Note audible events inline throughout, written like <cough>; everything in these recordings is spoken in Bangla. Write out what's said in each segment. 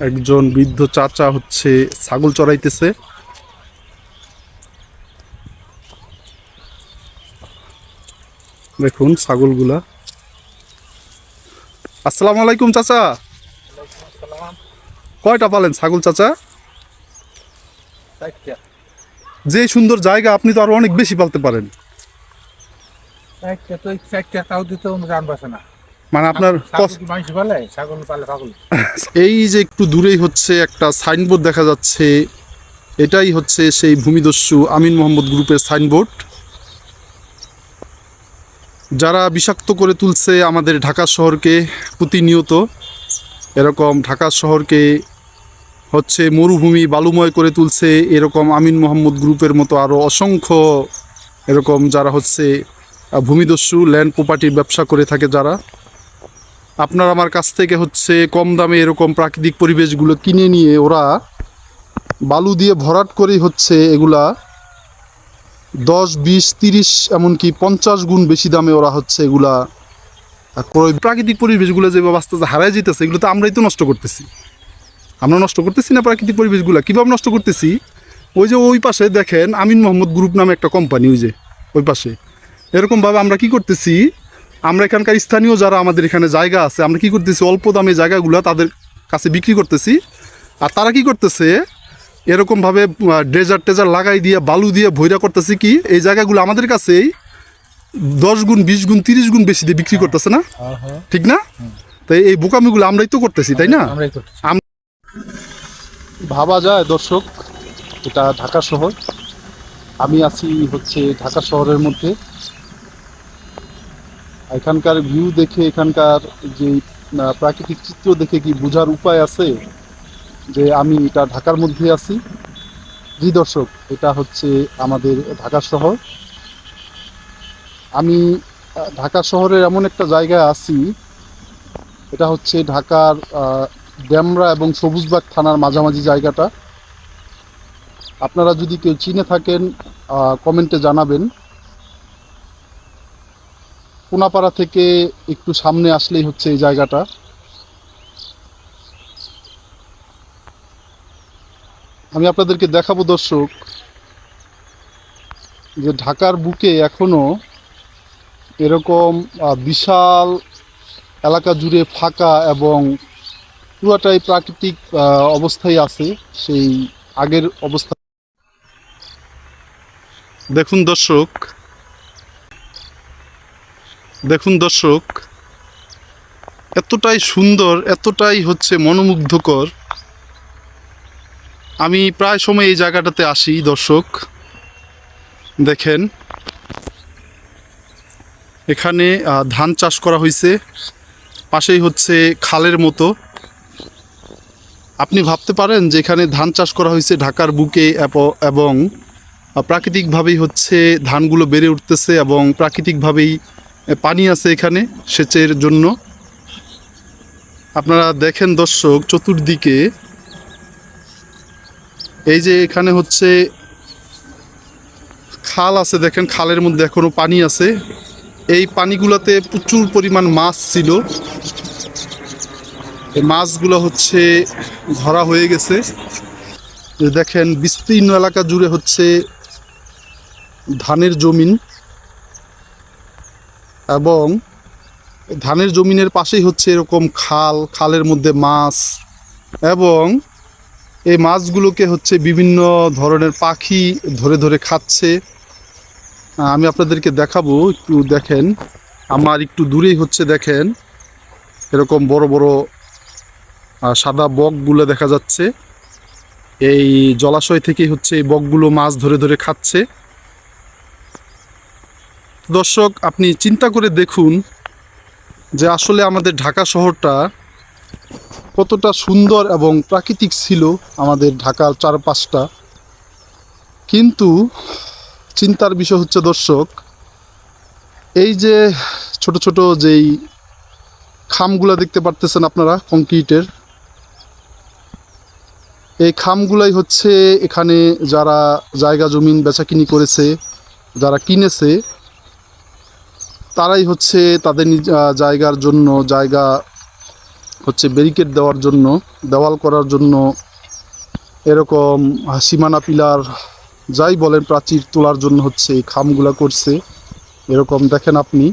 একজন বৃদ্ধ চাচা হচ্ছে ছাগল চড়াইতেছে। দেখুন ছাগলগুলা। আসসালামু আলাইকুম চাচা। কয়টা পালেন ছাগল চাচা? যে সুন্দর জায়গা আপনি তো আরও অনেক বেশি পালতে পারেন। তাও দিতে বাসে না। মানে আপনার এই যে একটু দূরেই হচ্ছে একটা সাইনবোর্ড দেখা যাচ্ছে এটাই হচ্ছে সেই ভূমিদস্যু আমিন মোহাম্মদ গ্রুপের সাইনবোর্ড। যারা বিষাক্ত করে তুলছে আমাদের ঢাকা শহরকে প্রতিনিয়ত এরকম ঢাকা শহরকে হচ্ছে মরুভূমি বালুময় করে তুলছে এরকম আমিন মোহাম্মদ গ্রুপের মতো আরও অসংখ্য এরকম যারা হচ্ছে ভূমিদস্যু ল্যান্ড প্রপার্টির ব্যবসা করে থাকে যারা। আপনার আমার কাছ থেকে হচ্ছে কম দামে এরকম প্রাকৃতিক পরিবেশগুলো কিনে নিয়ে ওরা বালু দিয়ে ভরাট করেই হচ্ছে এগুলা দশ, বিশ, তিরিশ, এমনকি পঞ্চাশ গুণ বেশি দামে ওরা হচ্ছে এগুলা ক্রয় প্রাকৃতিক পরিবেশগুলো যে আস্তে আস্তে হারাই যেতেছে, এগুলো তো আমরাই তো নষ্ট করতেছি। আমরা নষ্ট করতেছি না প্রাকৃতিক পরিবেশগুলো? কীভাবে নষ্ট করতেছি? ওই যে ওই পাশে দেখেন আমিন মোহাম্মদ গ্রুপ নামে একটা কোম্পানি ওই যে, ওই পাশে। এরকমভাবে আমরা কি করতেছি? আমরা এখানকার স্থানীয় যারা আমাদের এখানে জায়গা আছে আমরা কি করতেছি অল্প দামে জায়গাগুলো তাদের কাছে বিক্রি করতেছি। আর তারা কি করতেছে এরকমভাবে ড্রেজার টেজার লাগাই দিয়ে বালু দিয়ে ভৈরা করতেছি কি এই জায়গাগুলো আমাদের কাছেই দশ গুণ বিশ গুণ তিরিশ গুণ বেশি দিয়ে বিক্রি করতেছে না? ঠিক না? তাই এই বোকামিগুলো আমরাই তো করতেছি তাই না? ভাবা যায় দর্শক এটা ঢাকা শহর। আমি আছি হচ্ছে ঢাকা শহরের মধ্যে। এখানকার ভিউ দেখে, এখানকার যে প্রাকৃতিক চিত্র দেখে কি বোঝার উপায় আছে? যে আমি এটা ঢাকার মধ্যে আছি। জি দর্শক, এটা হচ্ছে আমাদের ঢাকা শহর। আমি ঢাকা শহরের এমন একটা জায়গায় আছি। এটা হচ্ছে ঢাকার ড্যামরা এবং সবুজবাগ থানার মাঝামাঝি জায়গাটা। আপনারা যদি কেউ চিনে থাকেন কমেন্টে জানাবেন। কোনাপাড়া থেকে একটু সামনে আসলেই হচ্ছে এই জায়গাটা। আমি আপনাদেরকে দেখাবো দর্শক, যে ঢাকার বুকে এখনও এরকম বিশাল এলাকা জুড়ে ফাঁকা এবং পুরোটাই প্রাকৃতিক অবস্থায় আছে সেই আগের অবস্থা। দেখুন দর্শক দেখুন দর্শক, এতটাই সুন্দর, এতটাই হচ্ছে মনোমুগ্ধকর। আমি প্রায় সময় এই জায়গাটাতে আসি দর্শক, দেখেন। এখানে ধান চাষ করা হয়েছে পাশেই হচ্ছে খালের মতো। আপনি ভাবতে পারেন যে এখানে ধান চাষ করা হয়েছে ঢাকার বুকে এবং প্রাকৃতিকভাবেই হচ্ছে ধানগুলো বেড়ে উঠতেছে এবং প্রাকৃতিকভাবেই পানি আছে এখানে সেচের জন্য। আপনারা দেখেন দর্শক, চতুর্দিকে এই যে এখানে হচ্ছে খাল আছে, দেখেন খালের মধ্যে এখনও পানি আছে। এই পানিগুলোতে প্রচুর পরিমাণ মাছ ছিল। এই মাছগুলো হচ্ছে ধরা হয়ে গেছে। দেখেন বিস্তীর্ণ এলাকা জুড়ে হচ্ছে ধানের জমিন। এবং ধানের জমিনের পাশেই হচ্ছে এরকম খাল, খালের মধ্যে মাছ এবং এই মাছগুলোকে হচ্ছে বিভিন্ন ধরনের পাখি ধরে ধরে খাচ্ছে। আমি আপনাদেরকে দেখাবো, একটু দেখেন। আমার একটু দূরেই হচ্ছে দেখেন, এরকম বড় বড় সাদা বকগুলো দেখা যাচ্ছে। এই জলাশয় থেকেই হচ্ছে এই বকগুলো মাছ ধরে ধরে খাচ্ছে। দর্শক, আপনি চিন্তা করে দেখুন যে আসলে আমাদের ঢাকা শহরটা কতটা সুন্দর এবং প্রাকৃতিক ছিল আমাদের ঢাকার চারপাশটা। কিন্তু চিন্তার বিষয় হচ্ছে, দর্শক, এই যে ছোট ছোট যেই খামগুলা দেখতে পারতেছেন আপনারা, কংক্রিটের, এই খামগুলাই হচ্ছে এখানে যারা জায়গা জমিন বেচাকিনি করেছে, যারা কিনেছে তারাই হচ্ছে তাদের জায়গার জন্য, জায়গা হচ্ছে ব্যারিকেড দেওয়ার জন্য, দেওয়াল করার জন্য এরকম সীমানা পিলার যাই বলেন প্রাচীর তোলার জন্য হচ্ছে এই খামগুলা করছে। এরকম দেখেন আপনি,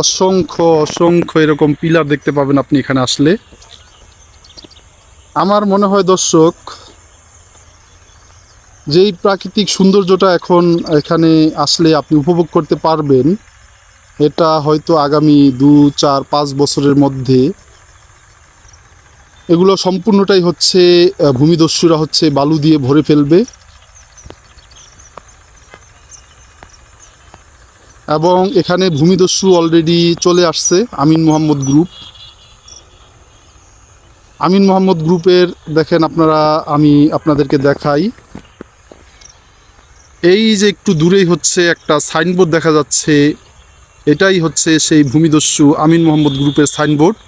অসংখ্য অসংখ্য এরকম পিলার দেখতে পাবেন আপনি এখানে আসলে। আমার মনে হয় দর্শক, যেই প্রাকৃতিক সৌন্দর্যটা এখন এখানে আসলে আপনি উপভোগ করতে পারবেন এটা হয়তো আগামী দু, চার, পাঁচ বছরের মধ্যে। এগুলো সম্পূর্ণটাই হচ্ছে ভূমিদস্যুরা হচ্ছে বালু দিয়ে ভরে ফেলবে। এবং এখানে ভূমিদস্যু অলরেডি চলে আসছে, আমিন মোহাম্মদ গ্রুপ আমিন মোহাম্মদ গ্রুপের, দেখেন আপনারা, আমি আপনাদেরকে দেখাই। এই যে একটু দূরেই হচ্ছে একটা সাইনবোর্ড দেখা যাচ্ছে এটাই হচ্ছে সেই ভূমিদস্যু আমিন মোহাম্মদ গ্রুপের সাইনবোর্ড।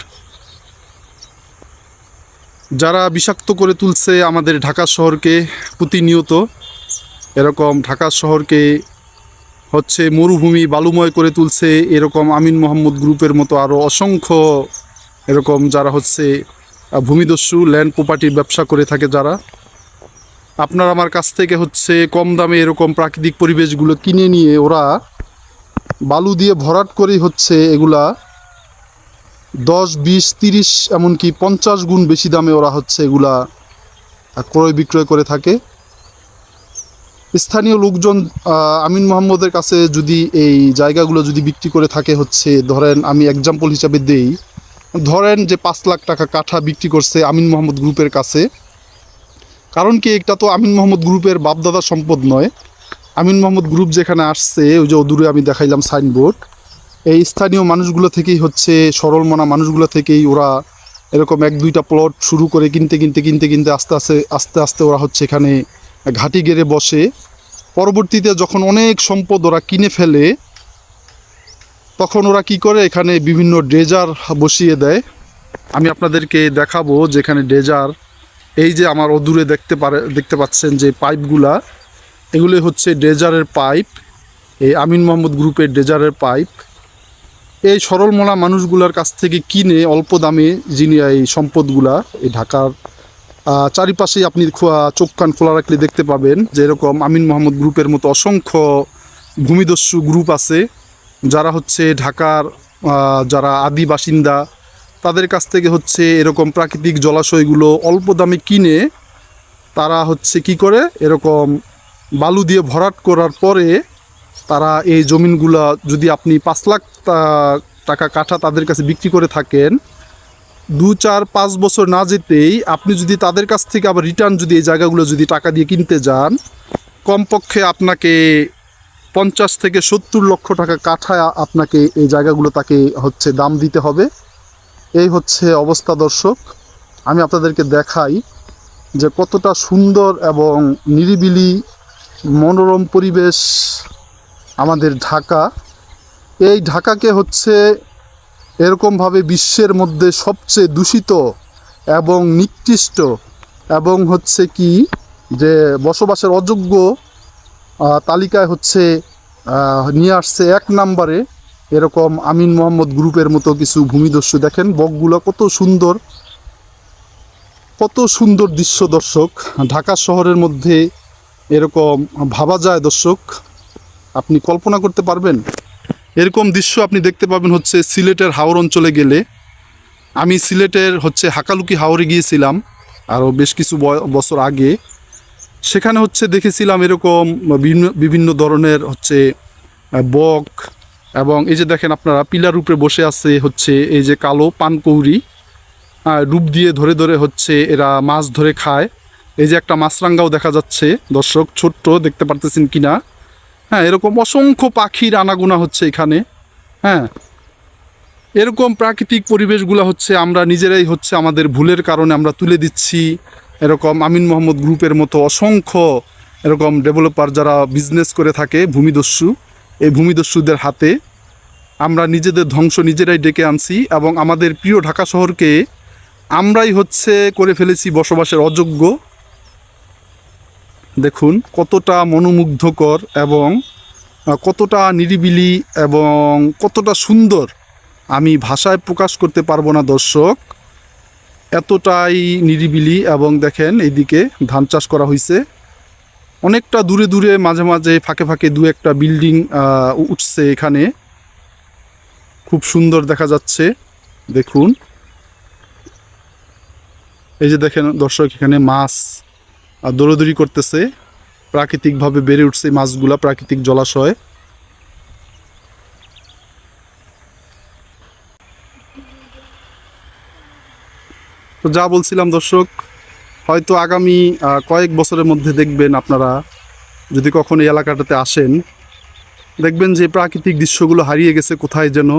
যারা বিষাক্ত করে তুলছে আমাদের ঢাকা শহরকে প্রতিনিয়ত, এরকম ঢাকা শহরকে হচ্ছে মরুভূমি বালুময় করে তুলছে, এরকম আমিন মোহাম্মদ গ্রুপের মতো আরও অসংখ্য এরকম যারা হচ্ছে ভূমিদস্যু, ল্যান্ড প্রপার্টির ব্যবসা করে থাকে যারা। আপনার আমার কাছ থেকে হচ্ছে কম দামে এরকম প্রাকৃতিক পরিবেশগুলো কিনে নিয়ে ওরা বালু দিয়ে ভরাট করেই হচ্ছে এগুলা। দশ, বিশ, তিরিশ, এমনকি পঞ্চাশ গুণ বেশি দামে ওরা হচ্ছে এগুলা ক্রয় বিক্রয় করে থাকে। স্থানীয় লোকজন আমিন মোহাম্মদের কাছে যদি এই জায়গাগুলো যদি বিক্রি করে থাকে হচ্ছে, ধরেন আমি এক্সাম্পল হিসাবে দেই। ধরেন যে পাঁচ লাখ টাকা কাঠা বিক্রি করছে আমিন মোহাম্মদ গ্রুপের কাছে। কারণ কি, এটা তো আমিন মোহাম্মদ গ্রুপের বাপদাদা সম্পদ নয়। আমিন মোহাম্মদ গ্রুপ যেখানে আসছে, ওই যে দূরে আমি দেখাইলাম সাইনবোর্ড, এই স্থানীয় মানুষগুলো থেকেই হচ্ছে, সরল মনা মানুষগুলো থেকেই ওরা এরকম এক দুইটা প্লট শুরু করে কিনতে কিনতে কিনতে কিনতে আস্তে আস্তে আস্তে আস্তে ওরা হচ্ছে এখানে ঘাটি গেড়ে বসে। পরবর্তীতে যখন অনেক সম্পদ ওরা কিনে ফেলে, তখন ওরা কি করে? এখানে বিভিন্ন ড্রেজার বসিয়ে দেয়। আমি আপনাদেরকে দেখাবো যেখানে ড্রেজার, এই যে আমার অদূরে দেখতে পারে, দেখতে পাচ্ছেন যে পাইপগুলা এগুলি হচ্ছে ড্রেজারের পাইপ এই আমিন মোহাম্মদ গ্রুপের ড্রেজারের পাইপ। এই সরলমনা মানুষগুলোর কাছ থেকে কিনে অল্প দামে যিনি এই সম্পদগুলা এই ঢাকার আহ, চারিপাশেই আপনি চোখ কান খোলা রাখলে দেখতে পাবেন যে এরকম আমিন মোহাম্মদ গ্রুপের মতো অসংখ্য ভূমিদস্যু গ্রুপ আছে যারা হচ্ছে ঢাকার যারা আদি বাসিন্দা তাদের কাছ থেকে হচ্ছে এরকম প্রাকৃতিক জলাশয়গুলো অল্প দামে কিনে তারা হচ্ছে কি করে এরকম বালু দিয়ে ভরাট করার পরে তারা এই জমিনগুলা যদি আপনি পাঁচ লাখ টাকা কাঠা তাদের কাছে বিক্রি করে থাকেন, দু, চার, পাঁচ বছর না যেতেই আপনি যদি তাদের কাছ থেকে আবার রিটার্ন যদি এই জায়গাগুলো যদি টাকা দিয়ে কিনতে যান, কমপক্ষে আপনাকে পঞ্চাশ থেকে সত্তর লক্ষ টাকা কাঠা আপনাকে এই জায়গাগুলো তাকে হচ্ছে দাম দিতে হবে। এই হচ্ছে অবস্থা দর্শক। আমি আপনাদেরকে দেখাই যে কতটা সুন্দর এবং নিরিবিলি মনোরম পরিবেশ আমাদের ঢাকা। এই ঢাকাকে হচ্ছে এরকমভাবে বিশ্বের মধ্যে সবচেয়ে দূষিত এবং নিকৃষ্ট এবং হচ্ছে কি যে বসবাসের অযোগ্য তালিকায় হচ্ছে নিয়ে আসছে এক নাম্বারে এরকম আমিন মোহাম্মদ গ্রুপের মতো কিছু ভূমিদস্যু। দেখেন বকগুলো কত সুন্দর কত সুন্দর দৃশ্য দর্শক। ঢাকা শহরের মধ্যে এরকম ভাবা যায় দর্শক। আপনি কল্পনা করতে পারবেন? এরকম দৃশ্য আপনি দেখতে পাবেন হচ্ছে সিলেটের হাওর অঞ্চলে গেলে। আমি সিলেটের হচ্ছে হাকালুকি হাওরে গিয়েছিলাম আরও বেশ কিছু বছর আগে। সেখানে হচ্ছে দেখেছিলাম এরকম বিভিন্ন বিভিন্ন ধরনের হচ্ছে বক এবং এই যে দেখেন আপনারা পিলার উপরে বসে আছে হচ্ছে এই যে কালো পানকৌড়ি ডুব দিয়ে ধরে ধরে হচ্ছে এরা মাছ ধরে খায়। এই যে একটা মাছরাঙ্গাও দেখা যাচ্ছে, দর্শক, ছোট্ট, দেখতে পারতেছেন কি না হ্যাঁ এরকম অসংখ্য পাখির আনাগোনা হচ্ছে এখানে। হ্যাঁ এরকম প্রাকৃতিক পরিবেশগুলো হচ্ছে আমরা নিজেরাই হচ্ছে আমাদের ভুলের কারণে আমরা তুলে দিচ্ছি। এরকম আমিন মোহাম্মদ গ্রুপের মতো অসংখ্য এরকম ডেভেলপার যারা বিজনেস করে থাকে ভূমিদস্যু, এই ভূমিদস্যুদের হাতে আমরা নিজেদের ধ্বংস নিজেরাই ডেকে আনছি এবং আমাদের প্রিয় ঢাকা শহরকে আমরাই হচ্ছে করে ফেলেছি বসবাসের অযোগ্য। দেখুন, কতটা মনোমুগ্ধকর এবং কতটা নিরিবিলি এবং কতটা সুন্দর আমি ভাষায় প্রকাশ করতে পারব না দর্শক। এতটাই নিরিবিলি এবং দেখেন এইদিকে ধান চাষ করা হয়েছে অনেকটা দূরে দূরে মাঝে মাঝে ফাঁকে ফাঁকে দু একটা বিল্ডিং উঠছে এখানে। খুব সুন্দর দেখা যাচ্ছে, দেখুন। এই যে দেখেন দর্শক, এখানে মাছ দৌড়াদৌড়ি করতেছে, প্রাকৃতিকভাবে বেড়ে উঠছে মাছগুলা, প্রাকৃতিক জলাশয়। তো যা বলছিলাম দর্শক, হয়তো আগামী কয়েক বছরের মধ্যে দেখবেন আপনারা, যদি কখনো এই এলাকাটাতে আসেন, দেখবেন যে প্রাকৃতিক দৃশ্যগুলো হারিয়ে গেছে কোথায় যেন।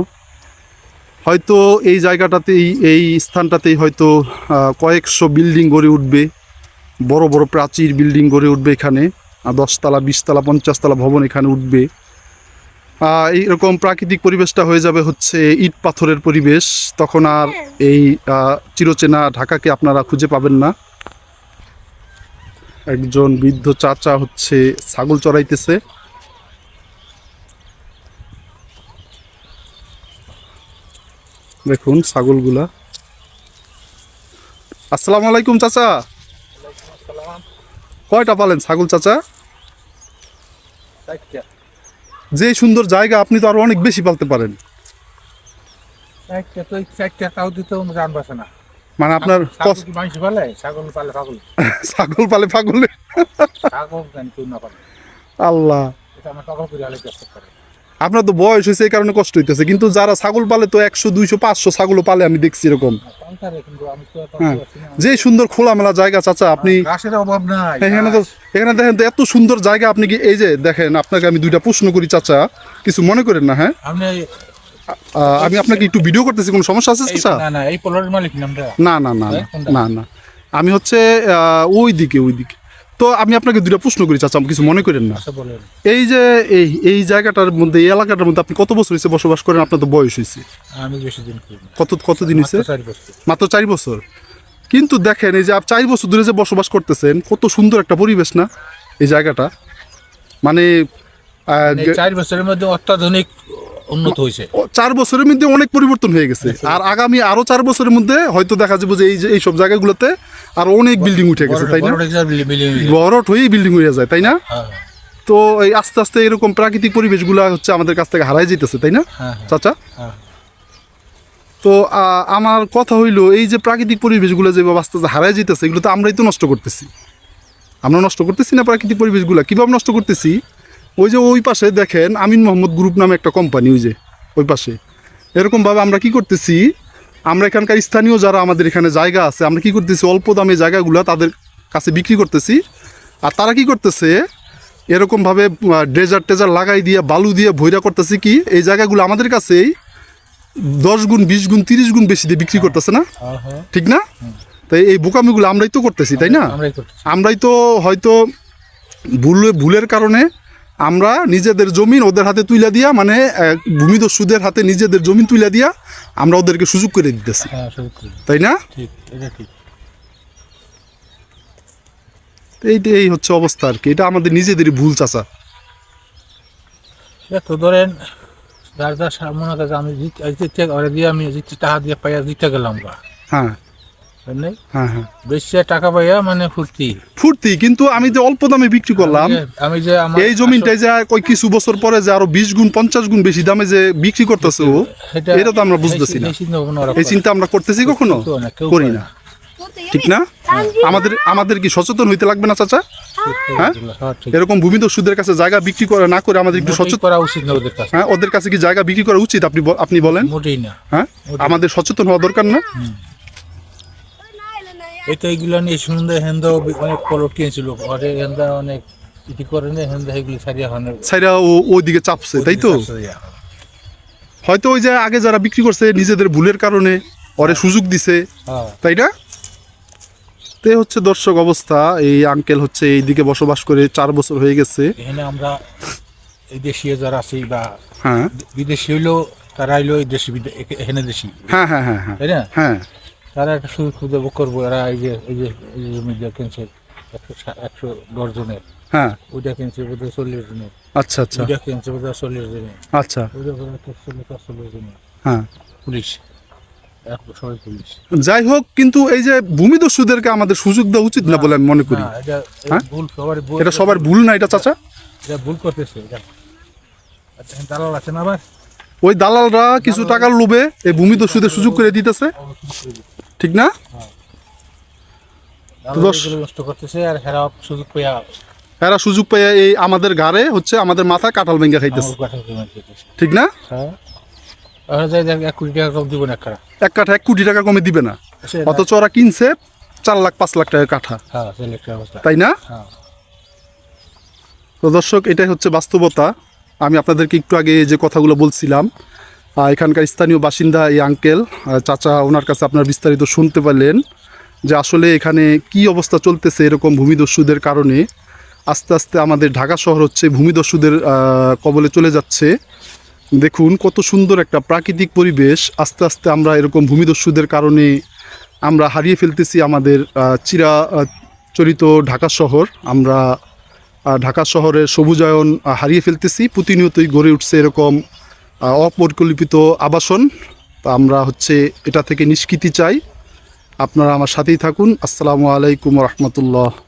হয়তো এই জায়গাটাতেই, এই স্থানটাতেই হয়তো কয়েকশো বিল্ডিং গড়ে উঠবে। বড় বড় প্রাচীর বিল্ডিং গড়ে উঠবে এখানে দশতলা, বিশতলা, পঞ্চাশতলা ভবন এখানে উঠবে। এইরকম প্রাকৃতিক পরিবেশটা হয়ে যাবে হচ্ছে ইট পাথরের পরিবেশ। তখন আর এই চিরচেনা ঢাকাকে আপনারা খুঁজে পাবেন না। একজন বৃদ্ধ চাচা হচ্ছে ছাগল চড়াইতেছে। দেখুন ছাগলগুলা। আসসালামু আলাইকুম চাচা। কয়টা পালেন ছাগল চাচা? যে সুন্দর জায়গা আপনি তো আরও অনেক বেশি পালতে পারেন। মানে আপনার ছাগল পালে? <laughs> পালে আল্লাহ। আপনার তো বয়স হয়েছে এই কারণে কষ্ট হইতেছে কিন্তু যারা ছাগল পালে তো একশো দুইশো পাঁচশো ছাগলও পালে আমি দেখছি এরকম। হ্যাঁ। যে সুন্দর খোলামেলা জায়গা চাচা আপনি এখানে তো এখানে দেখেন তো এত সুন্দর জায়গা আপনি কি এই যে দেখেন আপনাকে আমি দুইটা প্রশ্ন করি চাচা কিছু মনে করেন না হ্যাঁ? আমি আপনাকে একটু ভিডিও করতেছি কোনো সমস্যা আছে চাচা? না না না না? না না আমি হচ্ছে ওই দিকে ওই দিকে তো আমি আপনাকে দুটা প্রশ্ন করি চাচা কিছু মনে করেন না? আচ্ছা এই যে এই এই জায়গাটার মধ্যে এই এলাকাটার মধ্যে আপনি কত বছর হয়েছে বসবাস করেন? আপনার তো বয়স হয়েছে। আমি বেশি দিন করি কত কতদিন হয়েছে? মাত্র চার বছর। কিন্তু দেখেন এই যে আপ চার বছর ধরে যে বসবাস করতেছেন কত সুন্দর একটা পরিবেশ না এই জায়গাটা? মানে চার বছরের মধ্যে অত্যাধুনিক উন্নত হয়েছে। চার বছরের মধ্যে অনেক পরিবর্তন হয়ে গেছে। আর আগামী আরও চার বছরের মধ্যে হয়তো দেখা যাবে যে এই যে এইসব জায়গাগুলোতে আর অনেক বিল্ডিং উঠে গেছে তাই না। বড় হয়েই বিল্ডিং হয়ে যায় তাই না? হ্যাঁ, তো এই আস্তে আস্তে এরকম প্রাকৃতিক পরিবেশগুলো হচ্ছে আমাদের কাছ থেকে হারাই যেতেছে তাই না? হ্যাঁ, চাচা? হ্যাঁ। তো আমার কথা হইল এই যে প্রাকৃতিক পরিবেশগুলো যেভাবে আস্তে আস্তে হারাই যেতেছে এগুলো তো আমরাই তো নষ্ট করতেছি। আমরা নষ্ট করতেছি না প্রাকৃতিক পরিবেশগুলো? কীভাবে নষ্ট করতেছি? ওই যে ওই পাশে দেখেন আমিন মোহাম্মদ গ্রুপ নামে একটা কোম্পানি ওই যে ওই পাশে। এরকমভাবে আমরা কি করতেছি আমরা এখানকার স্থানীয় যারা আমাদের এখানে জায়গা আছে আমরা কি করতেছি অল্প দামে জায়গাগুলো তাদের কাছে বিক্রি করতেছি। আর তারা কি করতেছে এরকমভাবে ড্রেজার টেজার লাগাই দিয়ে বালু দিয়ে ভৈরা করতেছি কি এই জায়গাগুলো আমাদের কাছেই দশ গুণ বিশ গুণ তিরিশ গুণ বেশি দিয়ে বিক্রি করতেছে না। ঠিক না? তাই এই বোকামিগুলো আমরাই তো করতেছি তাই না? আমরাই তো হয়তো ভুল ভুলের কারণে আমরা নিজেদের জমিন ওদের হাতে তুলে দিয়া মানে ভূমিদস্যুদের হাতে নিজেদের জমিন তুলে দিয়া আমরা ওদেরকে সুযোগ করে দিতেছি। হ্যাঁ তাই না? এটা এই এই হচ্ছে অবস্থা আর কি। এটা আমাদের নিজেদেরই ভুল চাচা। তো ধরেন যার যার মনে আমি জিত- দিয়ে আমি জিততে টাকা দিয়ে পাইয়া জিতে গেলাম হ্যাঁ। বেশি টাকা পাইয়া মানে ফুর্তি। ফুর্তি কিন্তু আমি যে অল্প দামে বিক্রি করলাম আমি যে- আমি যে আমার এই যে কিছু বছর পরে যে আরও বিশ গুণ পঞ্চাশ গুণ বেশি দামে যে বিক্রি করতেছে ও এটা তো আমরা বুঝতেছি না। এই চিন্তা আমরা করতেছি কখনো? করি না। ঠিক না? আমাদের আমাদের কি সচেতন হইতে লাগবে না চাচা? হ্যাঁ? হ্যাঁ। এরকম ভূমিদস্যুদের কাছে জায়গা বিক্রি করে না করে আমাদের একটু সচেতন করা উচিত না ওদের কাছে। হ্যাঁ ওদের কাছে কি জায়গা বিক্রি করা উচিত আপনি আপনি বলেন। মোটেই না। হ্যাঁ? আমাদের সচেতন হওয়া দরকার না? এই তো এইগুলো নিয়ে সুন্দর হেন্দা অনেক পলট কিনেছিল। ঘরে হেন্দা অনেক ইটি করে নিয়ে হেন্দা এগুলি সারিয়া হনের সাইরা ও ওইদিকে চাপছে তাই তো? হয়তো ওই যে আগে যারা বিক্রি করছে নিজেদের ভুলের কারণে ওরে সুযোগ দিছে হ্যাঁ। তাই না? তে হচ্ছে দর্শক অবস্থা এই আঙ্কেল হচ্ছে এইদিকে বসবাস করে চার বছর হয়ে গেছে। এখানে আমরা এই দেশীয় যারা আছি বা হ্যাঁ। বিদেশি হইলেও তারা হইল এই দেশি এখানে দেশি। হ্যাঁ হ্যাঁ হ্যাঁ হ্যাঁ। তাই না? হ্যাঁ। তারা একটা সুযোগ সুবিধা করব। এরা এই যে এই যে এই যে জমিটা কিনছে একশো একশো দশ জনের। হ্যাঁ। ওইটা কিনছে বোধহয় চল্লিশ জনের। আচ্ছা আচ্ছা। ওইটা কিনছে বোধহয় চল্লিশ জনের। আচ্ছা। ওইটা বোধহয় চল্লিশ চল্লিশ জনের। হ্যাঁ। পুলিশ। পুলিশ। যাই হোক কিন্তু এই যে ভূমিদস্যুদেরকে আমাদের সুযোগ দেওয়া উচিত না বলে আমি মনে করি। এটা এটা হ্যাঁ? ভুল সবার ভুল। এটা না এটা চাচা? ভুল করতেছে আচ্ছা দালাল আছে না আবার? ওই দালালরা কিছু টাকার লোভে এই ভূমিদস্যুদের সুযোগ করে দিতেছে। ঠিক না? নষ্ট করতেছে আর হেরা সুযোগ পেয়ে এরা সুযোগ পেয়ে এই আমাদের গাড়ে হচ্ছে আমাদের মাথায় কাঁঠাল ভেঙে খাইতেছে। ঠিক না? হ্যাঁ। এক কোটি টাকা কম দিব না এক কাঠা এক কোটি টাকা কমে দিবে না। অথচ ওরা কিনছে চার লাখ পাঁচ লাখ টাকা কাঠা। হ্যাঁ তাই না? হ্যাঁ। তো দর্শক এটাই হচ্ছে বাস্তবতা। আমি আপনাদেরকে একটু আগে যে কথাগুলো বলছিলাম এখানকার স্থানীয় বাসিন্দা এই আঙ্কেল চাচা, ওনার কাছে আপনার বিস্তারিত শুনতে পারলেন যে আসলে এখানে কি অবস্থা চলতেছে এরকম ভূমিদস্যুদের কারণে। আস্তে আস্তে আমাদের ঢাকা শহর হচ্ছে ভূমিদস্যুদের কবলে চলে যাচ্ছে। দেখুন কত সুন্দর একটা প্রাকৃতিক পরিবেশ, আস্তে আস্তে আমরা এরকম ভূমিদস্যুদের কারণে আমরা হারিয়ে ফেলতেছি আমাদের চিরা চরিত ঢাকা শহর। আমরা ঢাকা শহরের সবুজায়ন হারিয়ে ফেলতেছি, প্রতিনিয়তই গড়ে উঠছে এরকম অপরিকল্পিত আবাসন। তা আমরা হচ্ছে এটা থেকে নিষ্কৃতি চাই। আপনারা আমার সাথেই থাকুন। আসসালামু আলাইকুম রহমতুল্লাহ।